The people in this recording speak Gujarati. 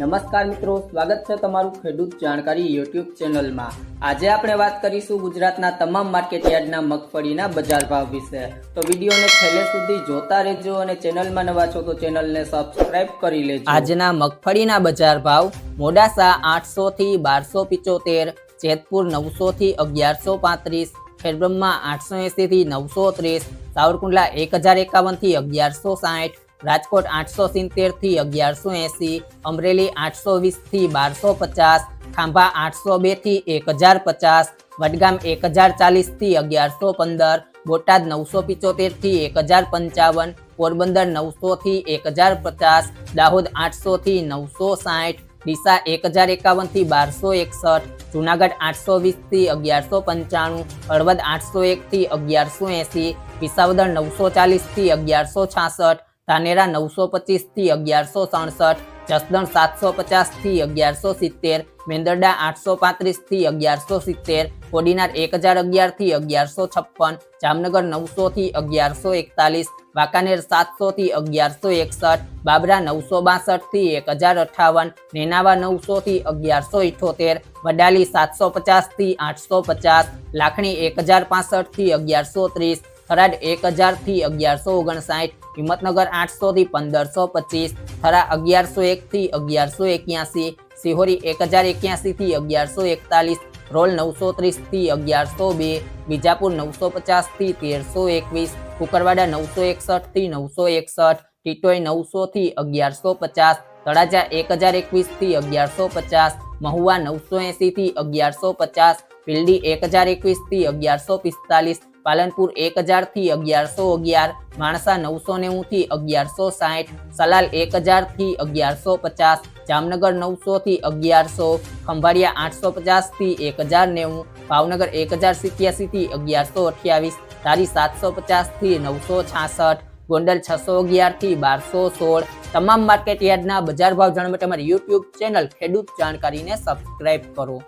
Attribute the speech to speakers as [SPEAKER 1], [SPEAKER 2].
[SPEAKER 1] નમસ્કાર મિત્રો, સ્વાગત છે તમારું ખેડૂત જાણકારી યુટ્યુબ ચેનલમાં. આજે આપણે વાત કરીશું ગુજરાતના તમામ માર્કેટ યાર્ડના મગફળીના બજાર ભાવ વિશે. તો વિડીયોને છેલ્લે સુધી જોતા રહેજો અને ચેનલમાં નવા છો તો ચેનલને સબસ્ક્રાઇબ કરી લેજો. આજના મગફળીના બજાર ભાવ મોડાસા આઠસો થી બારસો પિચોતેર, જેતપુર નવસો થી અગિયારસો પાંત્રીસ ખેડબ્રહ્મા આઠસો એસી થી નવસો ત્રીસ, સાવરકુંડલા એક હજાર એકાવનથી અગિયારસો સાઠ રાજકોટ આઠસો સિત્તેરથી અગિયારસો એસી, અમરેલી આઠસો વીસથી બારસો પચાસ, ખાંભા આઠસો બેથી એક હજાર પચાસ, વડગામ એક હજાર ચાલીસથી અગિયારસો પંદર, બોટાદ નવસો પિચોતેરથી એક હજાર પંચાવન, પોરબંદર નવસો થી એક હજાર પચાસ, દાહોદ આઠસો થી નવસો સાઠ, ડીસા એક હજાર એકાવનથી બારસો એકસઠ, જુનાગઢ આઠસો વીસથી અગિયારસો પંચાણું, હળવદ આઠસો એક થી અગિયારસો એસી, વિસાવદર નવસો ચાલીસથી અગિયારસો છાસઠ ધાનેરા નવસો પચીસથી અગિયારસો સડસઠ, જસદણ સાતસો પચાસથી અગિયારસો સિત્તેર, મેંદરડા આઠસો પાંત્રીસથી અગિયારસો સિત્તેર, કોડીનાર એક હજાર અગિયારથી અગિયારસો છપ્પન, જામનગર નવસો થી અગિયારસો એકતાલીસ, વાંકાનેર સાતસો થી અગિયારસો એકસઠ, બાબરા નવસો બાસઠથી એક હજાર અઠાવન, નેનાવા નવસો થી અગિયારસો ઇઠોતેર, વડાલી સાતસો પચાસથી આઠસો પચાસ, લાખણી એક હજાર પાસઠથી અગિયારસો ત્રીસ થરાદ એક હજારથી અગિયારસો ઓગણસાઠ, હિંમતનગર આઠસો થી પંદરસો પચીસ થરા અગિયારસો એક થી અગિયારસો એક્યાસી, સિહોરી એક હજાર એક્યાસી થી અગિયારસો એકતાલીસ, રોલ નવસો ત્રીસથી અગિયારસો બે, બીજાપુર નવસો પચાસથી તેરસો એકવીસ, કુકરવાડા નવસો એકસઠથી નવસો એકસઠ ટીટોઈ નવસો થી અગિયારસો પચાસ, તળાજા એક હજાર એકવીસથી અગિયારસો પચાસ મહુવા નવસો એસી થી અગિયારસો પચાસ ફિલ્ડી એક હજાર એકવીસથી અગિયારસો પિસ્તાલીસ, પાલનપુર એક હજારથી અગિયારસો અગિયાર, માણસા નવસો નેવું થી અગિયારસો સાઠ, સલાલ એક હજારથી અગિયારસો પચાસ, જામનગર નવસો થી અગિયારસો, ખંભાળિયા આઠસો પચાસથી એક હજાર નેવું, ભાવનગર એક હજાર સિત્યાસી થી અગિયારસો અઠ્યાવીસ, ધારી સાતસો પચાસથી નવસો છાસઠ ગોંડલ છસો અગિયારથી બારસો સોળ. તમામ માર્કેટ યાર્ડના બજાર ભાવ જાણવા માટે અમારી યુટ્યુબ ચેનલ ખેડૂત જાણકારીને સબસ્ક્રાઇબ કરો.